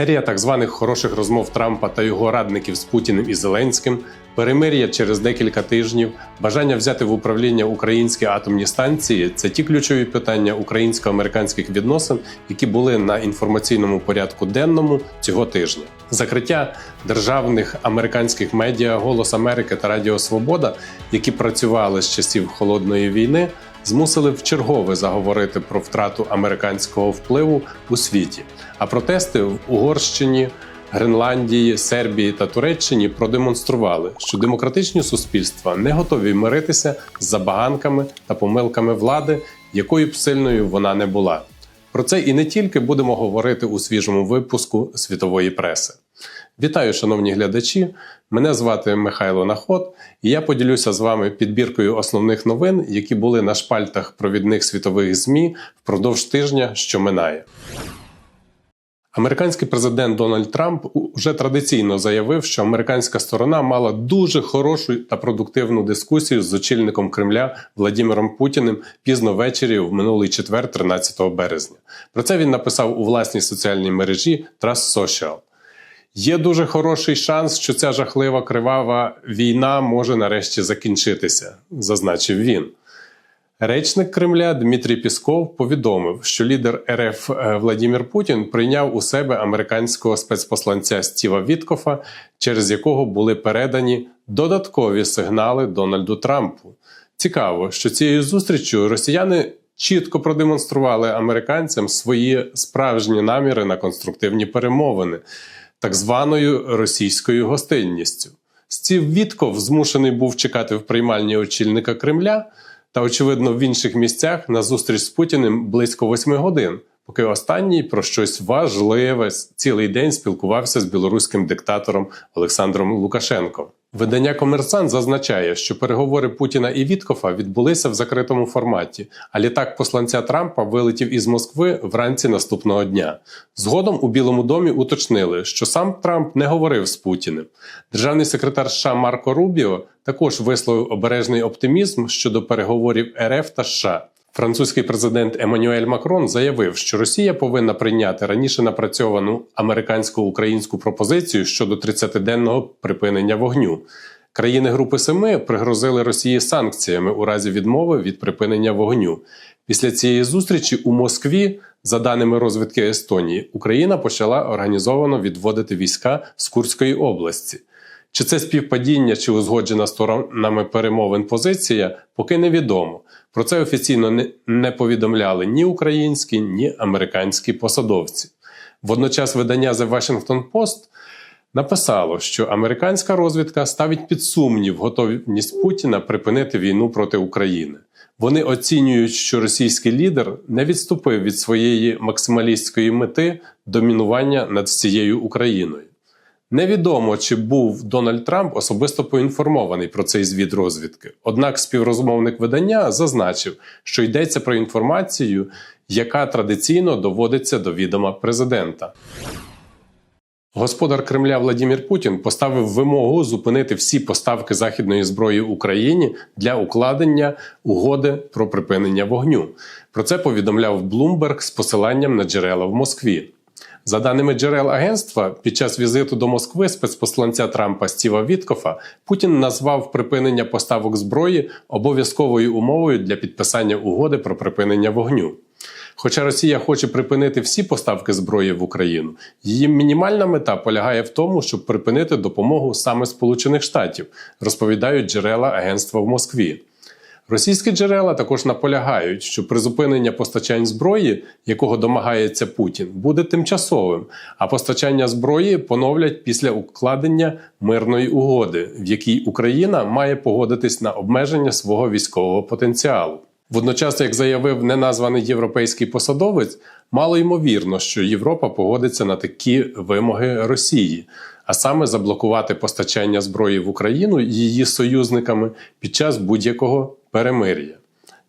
Серія так званих хороших розмов Трампа та його радників з Путіним і Зеленським, перемир'я через декілька тижнів, бажання взяти в управління українські атомні станції це ті ключові питання українсько-американських відносин, які були на інформаційному порядку денному цього тижня. Закриття державних американських медіа Голос Америки та Радіо Свобода, які працювали з часів холодної війни змусили вчергове заговорити про втрату американського впливу у світі. А протести в Угорщині, Гренландії, Сербії та Туреччині продемонстрували, що демократичні суспільства не готові миритися з забаганками та помилками влади, якою б сильною вона не була. Про це і не тільки будемо говорити у свіжому випуску світової преси. Вітаю, шановні глядачі! Мене звати Михайло Наход, і я поділюся з вами підбіркою основних новин, які були на шпальтах провідних світових ЗМІ впродовж тижня, що минає. Американський президент Дональд Трамп уже традиційно заявив, що американська сторона мала дуже хорошу та продуктивну дискусію з очільником Кремля Владимиром Путіним пізно ввечері в минулий четвер, 13 березня. Про це він написав у власній соціальній мережі Trust Social. Є дуже хороший шанс, що ця жахлива кривава війна може нарешті закінчитися, зазначив він. Речник Кремля Дмитрій Пісков повідомив, що лідер РФ е, Владимир Путін прийняв у себе американського спецпосланця Стіва Віткофа, через якого були передані додаткові сигнали Дональду Трампу. Цікаво, що цією зустрічю росіяни чітко продемонстрували американцям свої справжні наміри на конструктивні перемовини так званою російською гостинністю. Стів Вітков змушений був чекати в приймальні очільника Кремля та, очевидно, в інших місцях на зустріч з Путіним близько восьми годин, поки останній про щось важливе цілий день спілкувався з білоруським диктатором Олександром Лукашенком. Видання Комерсант зазначає, що переговори Путіна і Віткофа відбулися в закритому форматі, а літак посланця Трампа вилетів із Москви вранці наступного дня. Згодом у Білому домі уточнили, що сам Трамп не говорив з Путіним. Державний секретар США Марко Рубіо також висловив обережний оптимізм щодо переговорів РФ та США. Французький президент Еммануель Макрон заявив, що Росія повинна прийняти раніше напрацьовану американсько-українську пропозицію щодо 30-денного припинення вогню. Країни Групи Семи пригрозили Росії санкціями у разі відмови від припинення вогню. Після цієї зустрічі у Москві, за даними розвідки Естонії, Україна почала організовано відводити війська з Курської області. Чи це співпадіння чи узгоджена сторонами перемовин позиція, поки невідомо. Про це офіційно не повідомляли ні українські, ні американські посадовці. Водночас видання The Washington Post написало, що американська розвідка ставить під сумнів готовність Путіна припинити війну проти України. Вони оцінюють, що російський лідер не відступив від своєї максималістської мети домінування над всією Україною. Невідомо, чи був Дональд Трамп особисто поінформований про цей звіт розвідки. Однак співрозмовник видання зазначив, що йдеться про інформацію, яка традиційно доводиться до відома президента. Господар Кремля Владимир Путін поставив вимогу зупинити всі поставки західної зброї Україні для укладення угоди про припинення вогню. Про це повідомляв Блумберг з посиланням на джерела в Москві. За даними джерел агентства, під час візиту до Москви спецпосланця Трампа Стіва Віткофа Путін назвав припинення поставок зброї обов'язковою умовою для підписання угоди про припинення вогню. Хоча Росія хоче припинити всі поставки зброї в Україну, її мінімальна мета полягає в тому, щоб припинити допомогу саме Сполучених Штатів, розповідають джерела агентства в Москві. Російські джерела також наполягають, що призупинення постачань зброї, якого домагається Путін, буде тимчасовим, а постачання зброї поновлять після укладення мирної угоди, в якій Україна має погодитись на обмеження свого військового потенціалу. Водночас, як заявив неназваний європейський посадовець, мало ймовірно, що Європа погодиться на такі вимоги Росії, а саме заблокувати постачання зброї в Україну її союзниками під час будь-якого перемир'я.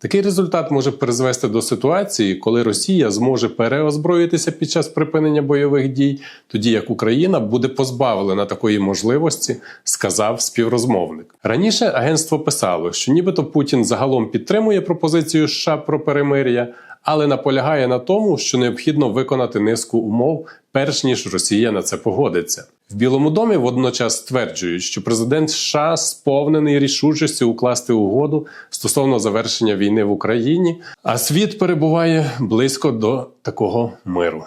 Такий результат може призвести до ситуації, коли Росія зможе переозброїтися під час припинення бойових дій, тоді як Україна буде позбавлена такої можливості, сказав співрозмовник. Раніше агентство писало, що нібито Путін загалом підтримує пропозицію США про перемир'я, але наполягає на тому, що необхідно виконати низку умов, перш ніж Росія на це погодиться. В Білому домі водночас стверджують, що президент США сповнений рішучості укласти угоду стосовно завершення війни в Україні, а світ перебуває близько до такого миру.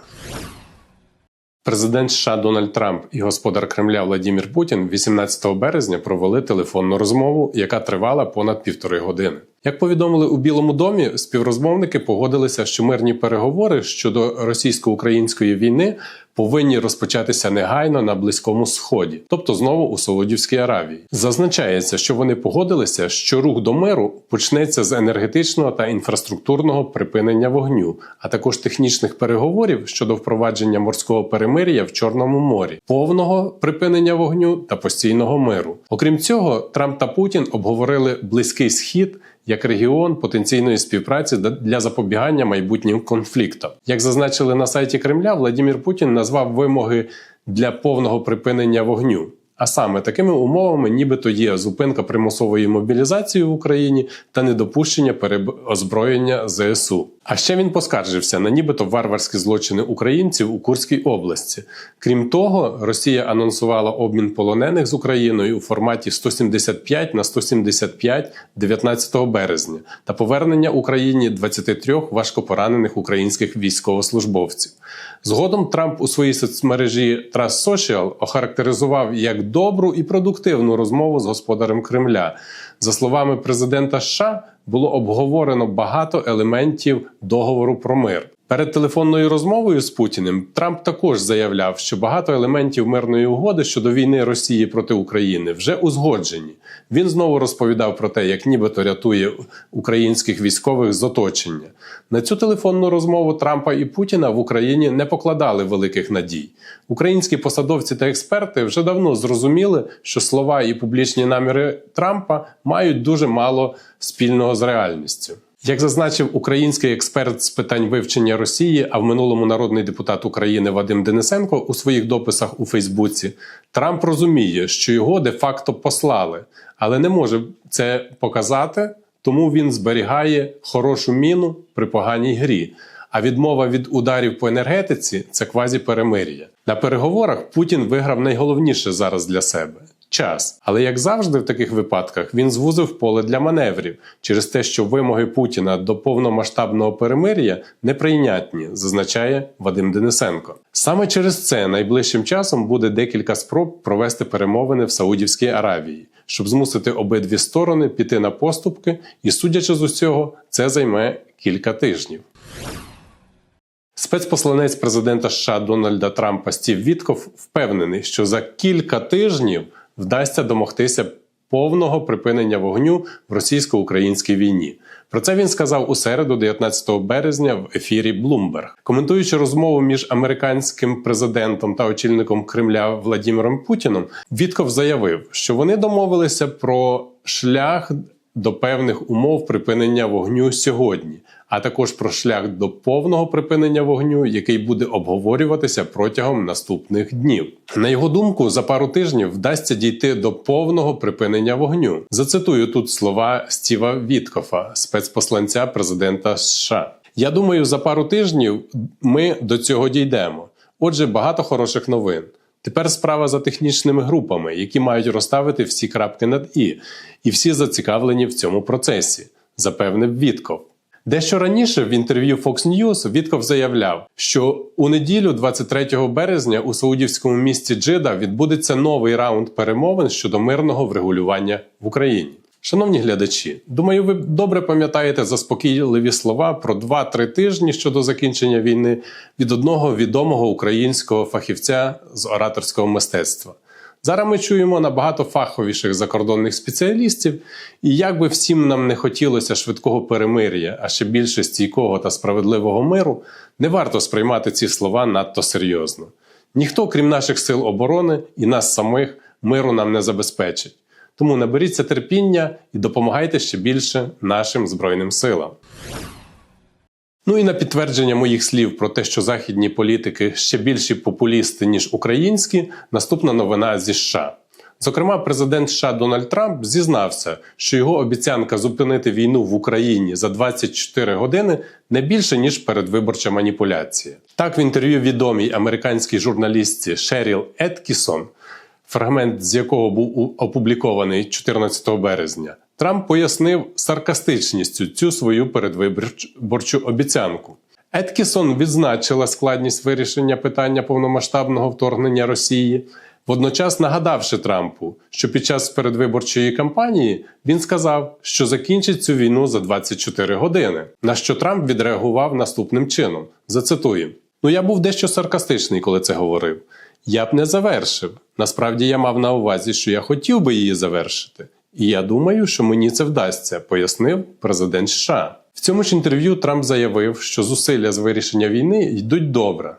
Президент США Дональд Трамп і господар Кремля Владімір Путін 18 березня провели телефонну розмову, яка тривала понад півтори години. Як повідомили у Білому домі, співрозмовники погодилися, що мирні переговори щодо російсько-української війни повинні розпочатися негайно на близькому сході, тобто знову у Саудівській Аравії. Зазначається, що вони погодилися, що рух до миру почнеться з енергетичного та інфраструктурного припинення вогню, а також технічних переговорів щодо впровадження морського перемир'я в Чорному морі, повного припинення вогню та постійного миру. Окрім цього, Трамп та Путін обговорили близький схід як регіон потенційної співпраці для запобігання майбутнім конфліктам. Як зазначили на сайті Кремля, Владимир Путін назвав вимоги для повного припинення вогню. А саме такими умовами, нібито є зупинка примусової мобілізації в Україні та недопущення переозброєння ЗСУ. А ще він поскаржився на нібито варварські злочини українців у Курській області. Крім того, Росія анонсувала обмін полонених з Україною у форматі 175 на 175 19 березня та повернення Україні 23 важкопоранених українських військовослужбовців. Згодом Трамп у своїй соцмережі Trust Social охарактеризував як добру і продуктивну розмову з господарем Кремля. За словами президента США, було обговорено багато елементів договору про мир. Перед телефонною розмовою з Путіним Трамп також заявляв, що багато елементів мирної угоди щодо війни Росії проти України вже узгоджені. Він знову розповідав про те, як нібито рятує українських військових з оточення. На цю телефонну розмову Трампа і Путіна в Україні не покладали великих надій. Українські посадовці та експерти вже давно зрозуміли, що слова і публічні наміри Трампа мають дуже мало спільного з реальністю. Як зазначив український експерт з питань вивчення Росії, а в минулому народний депутат України Вадим Денисенко у своїх дописах у Фейсбуці, Трамп розуміє, що його де-факто послали, але не може це показати, тому він зберігає хорошу міну при поганій грі. А відмова від ударів по енергетиці це квазі перемир'я. На переговорах Путін виграв найголовніше зараз для себе час. Але як завжди, в таких випадках він звузив поле для маневрів через те, що вимоги Путіна до повномасштабного перемир'я неприйнятні, зазначає Вадим Денисенко. Саме через це найближчим часом буде декілька спроб провести перемовини в Саудівській Аравії, щоб змусити обидві сторони піти на поступки, і судячи з усього, це займе кілька тижнів. Спецпосланець президента США Дональда Трампа Стів Вітков впевнений, що за кілька тижнів вдасться домогтися повного припинення вогню в російсько-українській війні. Про це він сказав у середу, 19 березня, в ефірі Bloomberg. коментуючи розмову між американським президентом та очільником Кремля Владимиром Путіном. Вітков заявив, що вони домовилися про шлях до певних умов припинення вогню сьогодні, а також про шлях до повного припинення вогню, який буде обговорюватися протягом наступних днів. На його думку, за пару тижнів вдасться дійти до повного припинення вогню. Зацитую тут слова Стіва Віткофа, спецпосланця президента США. Я думаю, за пару тижнів ми до цього дійдемо. Отже, багато хороших новин. Тепер справа за технічними групами, які мають розставити всі крапки над і, і всі зацікавлені в цьому процесі, запевнив Вітков. Дещо раніше в інтерв'ю Fox News Вітков заявляв, що у неділю, 23 березня, у саудівському місті Джида відбудеться новий раунд перемовин щодо мирного врегулювання в Україні. Шановні глядачі, думаю, ви добре пам'ятаєте заспокійливі слова про 2-3 тижні щодо закінчення війни від одного відомого українського фахівця з ораторського мистецтва. Зараз ми чуємо набагато фаховіших закордонних спеціалістів, і як би всім нам не хотілося швидкого перемир'я, а ще більше стійкого та справедливого миру, не варто сприймати ці слова надто серйозно. Ніхто, крім наших сил оборони і нас самих, миру нам не забезпечить. Тому наберіться терпіння і допомагайте ще більше нашим Збройним силам. Ну і на підтвердження моїх слів про те, що західні політики ще більші популісти, ніж українські, наступна новина зі США. Зокрема, президент США Дональд Трамп зізнався, що його обіцянка зупинити війну в Україні за 24 години не більше ніж передвиборча маніпуляція. Так, в інтерв'ю відомій американській журналістці Шеріл Еткісон, фрагмент з якого був опублікований 14 березня, Трамп пояснив саркастичністю цю свою передвиборчу обіцянку. Еткісон відзначила складність вирішення питання повномасштабного вторгнення Росії, водночас нагадавши Трампу, що під час передвиборчої кампанії він сказав, що закінчить цю війну за 24 години. На що Трамп відреагував наступним чином: зацитую: Ну я був дещо саркастичний, коли це говорив. Я б не завершив. Насправді я мав на увазі, що я хотів би її завершити. І я думаю, що мені це вдасться, пояснив президент США. В цьому ж інтерв'ю Трамп заявив, що зусилля з вирішення війни йдуть добре.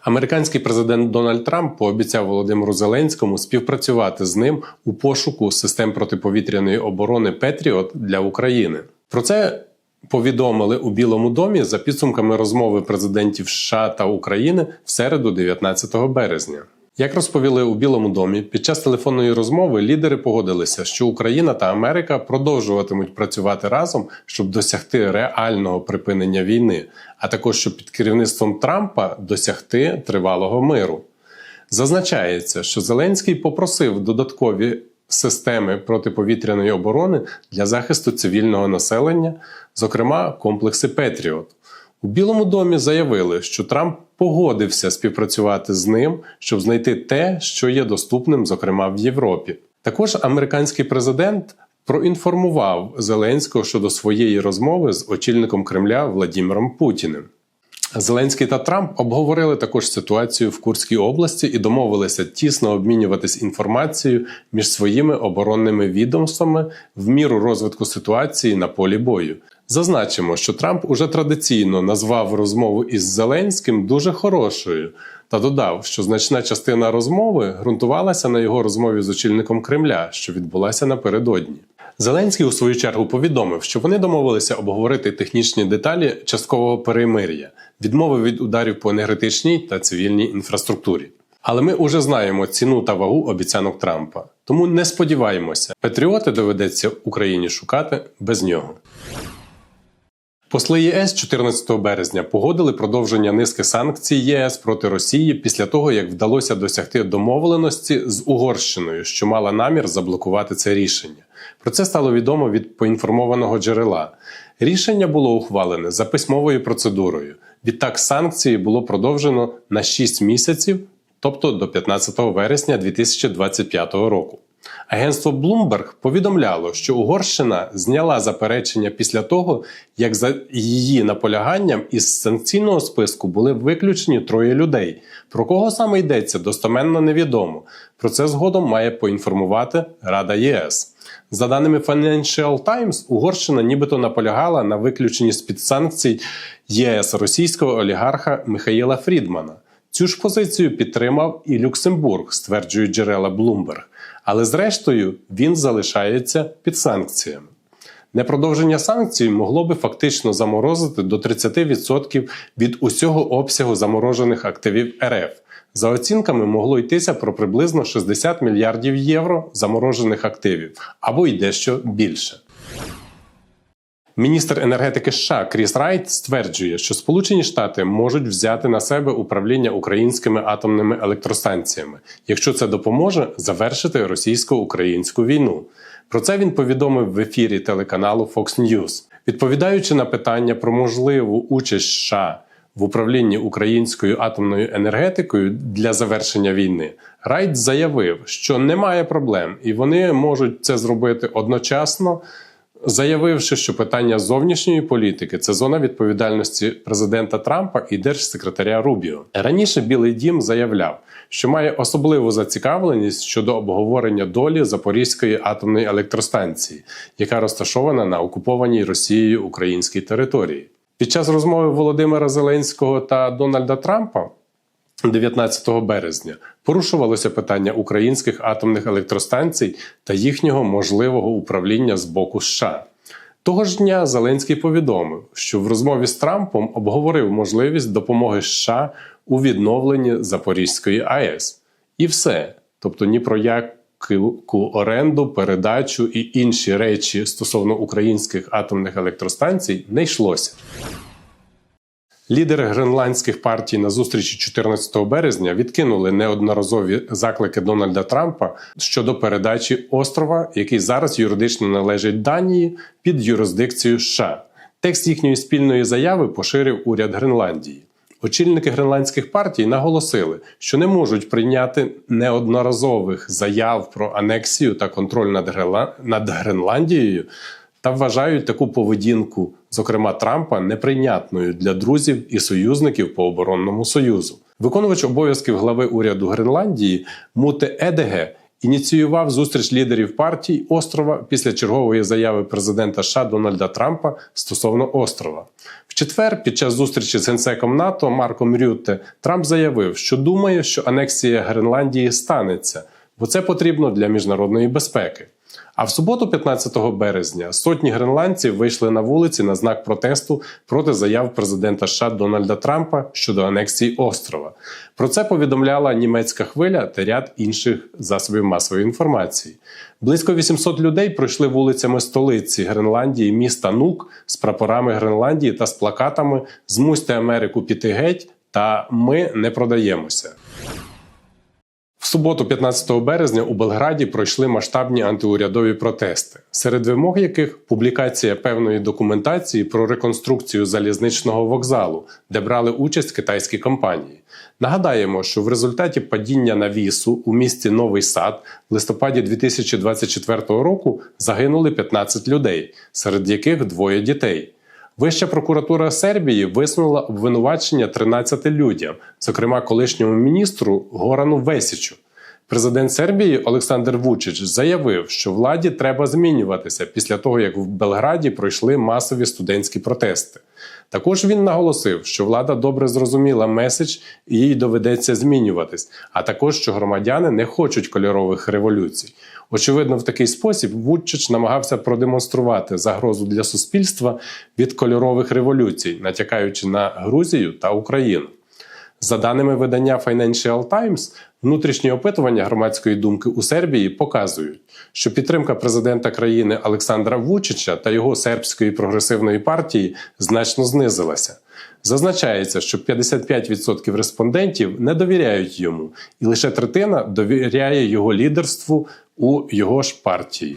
Американський президент Дональд Трамп пообіцяв Володимиру Зеленському співпрацювати з ним у пошуку систем протиповітряної оборони Петріот для України. Про це повідомили у Білому домі за підсумками розмови президентів США та України в середу, 19 березня. Як розповіли у Білому домі, під час телефонної розмови лідери погодилися, що Україна та Америка продовжуватимуть працювати разом, щоб досягти реального припинення війни, а також щоб під керівництвом Трампа досягти тривалого миру. Зазначається, що Зеленський попросив додаткові системи протиповітряної оборони для захисту цивільного населення, зокрема комплекси Петріот. У Білому домі заявили, що Трамп погодився співпрацювати з ним, щоб знайти те, що є доступним, зокрема в Європі. Також американський президент проінформував Зеленського щодо своєї розмови з очільником Кремля Владимиром Путіним. Зеленський та Трамп обговорили також ситуацію в Курській області і домовилися тісно обмінюватись інформацією між своїми оборонними відомствами в міру розвитку ситуації на полі бою. Зазначимо, що Трамп уже традиційно назвав розмову із Зеленським дуже хорошою та додав, що значна частина розмови ґрунтувалася на його розмові з очільником Кремля, що відбулася напередодні. Зеленський у свою чергу повідомив, що вони домовилися обговорити технічні деталі часткового перемир'я, відмови від ударів по енергетичній та цивільній інфраструктурі. Але ми уже знаємо ціну та вагу обіцянок Трампа, тому не сподіваємося, патріоти доведеться Україні шукати без нього. Посли ЄС 14 березня погодили продовження низки санкцій ЄС проти Росії після того, як вдалося досягти домовленості з Угорщиною, що мала намір заблокувати це рішення. Про це стало відомо від поінформованого джерела. Рішення було ухвалене за письмовою процедурою. Відтак санкції було продовжено на 6 місяців, тобто до 15 вересня 2025 року. Агентство Bloomberg повідомляло, що Угорщина зняла заперечення після того, як за її наполяганням із санкційного списку були виключені троє людей. Про кого саме йдеться, достоменно невідомо. Про це згодом має поінформувати Рада ЄС. За даними Financial Times, Угорщина нібито наполягала на виключенні з-під санкцій ЄС російського олігарха Михаїла Фрідмана. Цю ж позицію підтримав і Люксембург, стверджують джерела Bloomberg. Але зрештою він залишається під санкціями. Непродовження санкцій могло би фактично заморозити до 30% від усього обсягу заморожених активів РФ. За оцінками могло йтися про приблизно 60 мільярдів євро заморожених активів або й дещо більше. Міністр енергетики США Кріс Райт стверджує, що Сполучені Штати можуть взяти на себе управління українськими атомними електростанціями, якщо це допоможе завершити російсько-українську війну. Про це він повідомив в ефірі телеканалу Fox News. Відповідаючи на питання про можливу участь США в управлінні українською атомною енергетикою для завершення війни, Райт заявив, що немає проблем, і вони можуть це зробити одночасно заявивши, що питання зовнішньої політики це зона відповідальності президента Трампа і держсекретаря Рубіо. Раніше Білий Дім заявляв, що має особливу зацікавленість щодо обговорення долі Запорізької атомної електростанції, яка розташована на окупованій Росією українській території. Під час розмови Володимира Зеленського та Дональда Трампа 19 березня порушувалося питання українських атомних електростанцій та їхнього можливого управління з боку США. Того ж дня Зеленський повідомив, що в розмові з Трампом обговорив можливість допомоги США у відновленні Запорізької АЕС. І все. тобто ні про яку оренду, передачу і інші речі стосовно українських атомних електростанцій не йшлося. Лідери гренландських партій на зустрічі 14 березня відкинули неодноразові заклики Дональда Трампа щодо передачі острова, який зараз юридично належить Данії під юрисдикцію США. Текст їхньої спільної заяви поширив уряд Гренландії. Очільники гренландських партій наголосили, що не можуть прийняти неодноразових заяв про анексію та контроль над, Гренла... Гренландією та вважають таку поведінку, зокрема Трампа, неприйнятною для друзів і союзників по оборонному союзу. Виконувач обов'язків глави уряду Гренландії Муте Едеге ініціював зустріч лідерів партій острова після чергової заяви президента США Дональда Трампа стосовно острова. В четвер, під час зустрічі з генсеком НАТО Марком Рютте, Трамп заявив, що думає, що анексія Гренландії станеться, бо це потрібно для міжнародної безпеки. А в суботу, 15 березня, сотні гренландців вийшли на вулиці на знак протесту проти заяв президента США Дональда Трампа щодо анексії острова. Про це повідомляла німецька хвиля та ряд інших засобів масової інформації. Близько 800 людей пройшли вулицями столиці Гренландії, міста Нук з прапорами Гренландії та з плакатами Змусьте Америку піти геть та Ми не продаємося. В суботу, 15 березня, у Белграді пройшли масштабні антиурядові протести, серед вимог яких публікація певної документації про реконструкцію залізничного вокзалу, де брали участь китайські компанії. Нагадаємо, що в результаті падіння навісу у місті Новий Сад в листопаді 2024 року загинули 15 людей, серед яких двоє дітей. Вища прокуратура Сербії висунула обвинувачення 13 людям, зокрема колишньому міністру Горану Весічу. Президент Сербії Олександр Вучич заявив, що владі треба змінюватися після того, як в Белграді пройшли масові студентські протести. Також він наголосив, що влада добре зрозуміла меседж і їй доведеться змінюватись, а також що громадяни не хочуть кольорових революцій. Очевидно, в такий спосіб Вучич намагався продемонструвати загрозу для суспільства від кольорових революцій, натякаючи на Грузію та Україну. За даними видання Financial Times, внутрішні опитування громадської думки у Сербії показують, що підтримка президента країни Олександра Вучича та його сербської прогресивної партії значно знизилася. Зазначається, що 55% респондентів не довіряють йому, і лише третина довіряє його лідерству у його ж партії.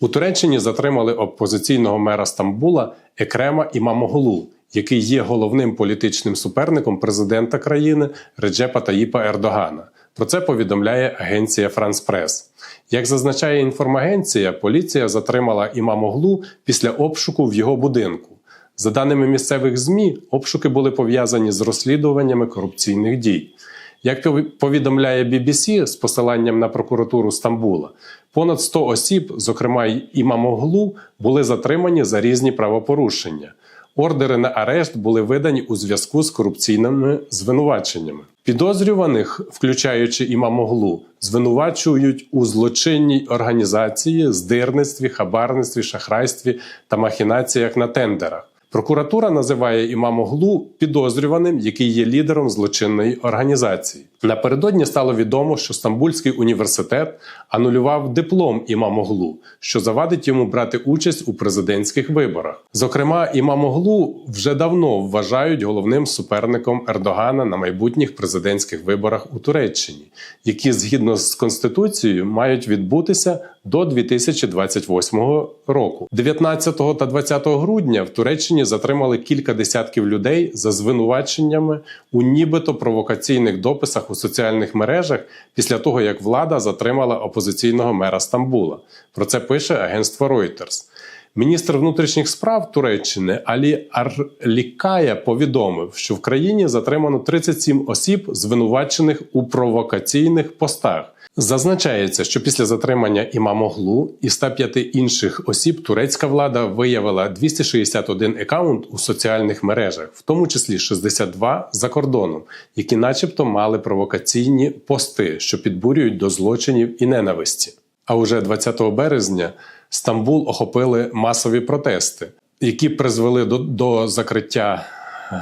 У Туреччині затримали опозиційного мера Стамбула Екрема Імамоглу, який є головним політичним суперником президента країни Реджепа Таїпа Ердогана. Про це повідомляє агенція Франс Прес. Як зазначає інформагенція, поліція затримала Імамоглу після обшуку в його будинку. За даними місцевих ЗМІ, обшуки були пов'язані з розслідуваннями корупційних дій. Як повідомляє BBC з посиланням на прокуратуру Стамбула, понад 100 осіб, зокрема й Імамоглу, були затримані за різні правопорушення. Ордери на арешт були видані у зв'язку з корупційними звинуваченнями. Підозрюваних, включаючи імамоглу, звинувачують у злочинній організації, здирництві, хабарництві, шахрайстві та махінаціях на тендерах. Прокуратура називає імамоглу підозрюваним, який є лідером злочинної організації. Напередодні стало відомо, що Стамбульський університет анулював диплом імамоглу, що завадить йому брати участь у президентських виборах. Зокрема, імамоглу вже давно вважають головним суперником Ердогана на майбутніх президентських виборах у Туреччині, які згідно з конституцією мають відбутися до 2028 року. 19 та 20 грудня в Туреччині затримали кілька десятків людей за звинуваченнями у нібито провокаційних дописах у соціальних мережах після того, як влада затримала опозиційного мера Стамбула. Про це пише агентство Reuters. Міністр внутрішніх справ Туреччини Алі Арлікая повідомив, що в країні затримано 37 осіб, звинувачених у провокаційних постах. Зазначається, що після затримання імамоглу і 105 інших осіб турецька влада виявила 261 аккаунт у соціальних мережах, в тому числі 62 за кордоном, які, начебто, мали провокаційні пости, що підбурюють до злочинів і ненависті. А уже 20 березня Стамбул охопили масові протести, які призвели до, до закриття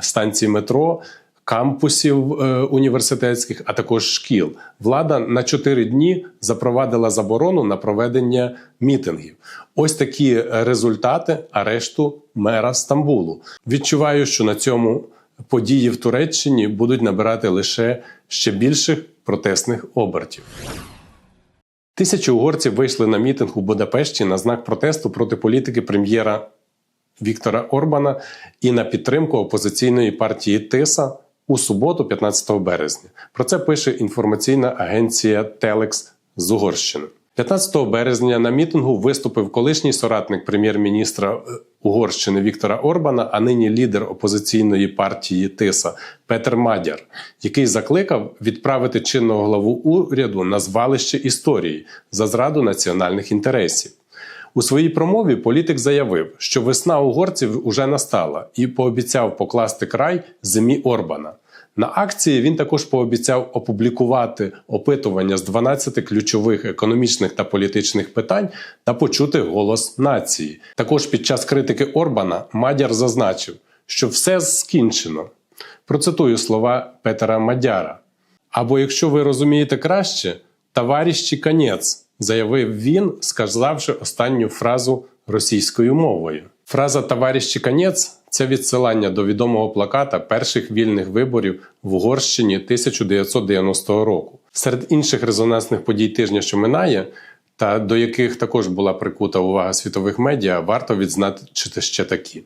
станцій метро кампусів е, університетських, а також шкіл. Влада на 4 дні запровадила заборону на проведення мітингів. Ось такі результати арешту мера Стамбулу. Відчуваю, що на цьому події в Туреччині будуть набирати лише ще більших протестних обертів. Тисячі угорців вийшли на мітинг у Будапешті на знак протесту проти політики прем'єра Віктора Орбана і на підтримку опозиційної партії Тиса у суботу, 15 березня. Про це пише інформаційна агенція Телекс з Угорщини. 15 березня на мітингу виступив колишній соратник прем'єр-міністра е, Угорщини Віктора Орбана, а нині лідер опозиційної партії Тиса Петер Мадяр, який закликав відправити чинного главу уряду на звалище історії за зраду національних інтересів. У своїй промові політик заявив, що весна угорців уже настала і пообіцяв покласти край зимі Орбана. На акції він також пообіцяв опублікувати опитування з 12 ключових економічних та політичних питань та почути голос нації. Також під час критики Орбана Мадяр зазначив, що все скінчено. Процитую слова Петера Мадяра. Або якщо ви розумієте краще, товаріщі конець, заявив він, сказавши останню фразу російською мовою. Фраза «товаріщі конець» – це відсилання до відомого плаката перших вільних виборів в Угорщині 1990 року. Серед інших резонансних подій тижня, що минає, та до яких також була прикута увага світових медіа, варто відзначити ще такі.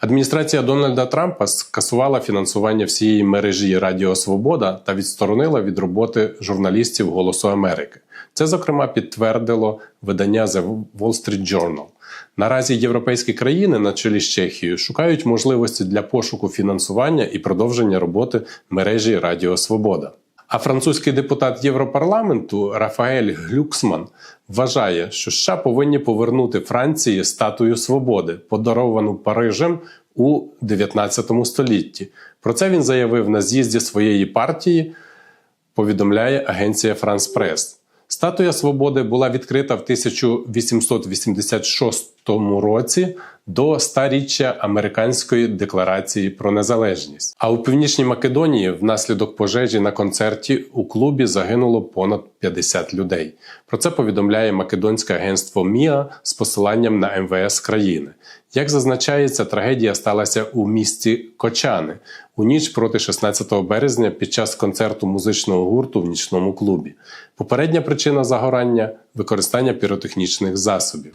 Адміністрація Дональда Трампа скасувала фінансування всієї мережі Радіо Свобода та відсторонила від роботи журналістів Голосу Америки. Це, зокрема, підтвердило видання The Wall Street Journal. Наразі європейські країни, на чолі з Чехією, шукають можливості для пошуку фінансування і продовження роботи мережі Радіо Свобода. А французький депутат Європарламенту Рафаель Глюксман вважає, що США повинні повернути Франції статую свободи, подаровану Парижем у 19 столітті. Про це він заявив на з'їзді своєї партії. Повідомляє агенція Франс Прес. Статуя свободи була відкрита в 1886 році до старіччя американської декларації про незалежність. А у північній Македонії внаслідок пожежі на концерті у клубі загинуло понад 50 людей. Про це повідомляє Македонське агентство МІА з посиланням на МВС країни. Як зазначається, трагедія сталася у місті Кочани у ніч проти 16 березня під час концерту музичного гурту в нічному клубі. Попередня причина загорання використання піротехнічних засобів.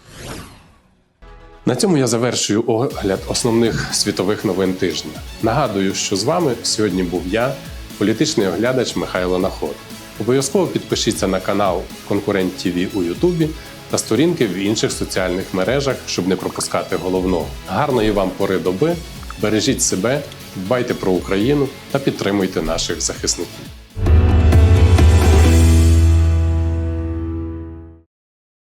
На цьому я завершую огляд основних світових новин тижня. Нагадую, що з вами сьогодні був я, політичний оглядач Михайло Наход. Обов'язково підпишіться на канал Конкурент ТВ у Ютубі та сторінки в інших соціальних мережах, щоб не пропускати головного. Гарної вам пори доби, бережіть себе, дбайте про Україну та підтримуйте наших захисників.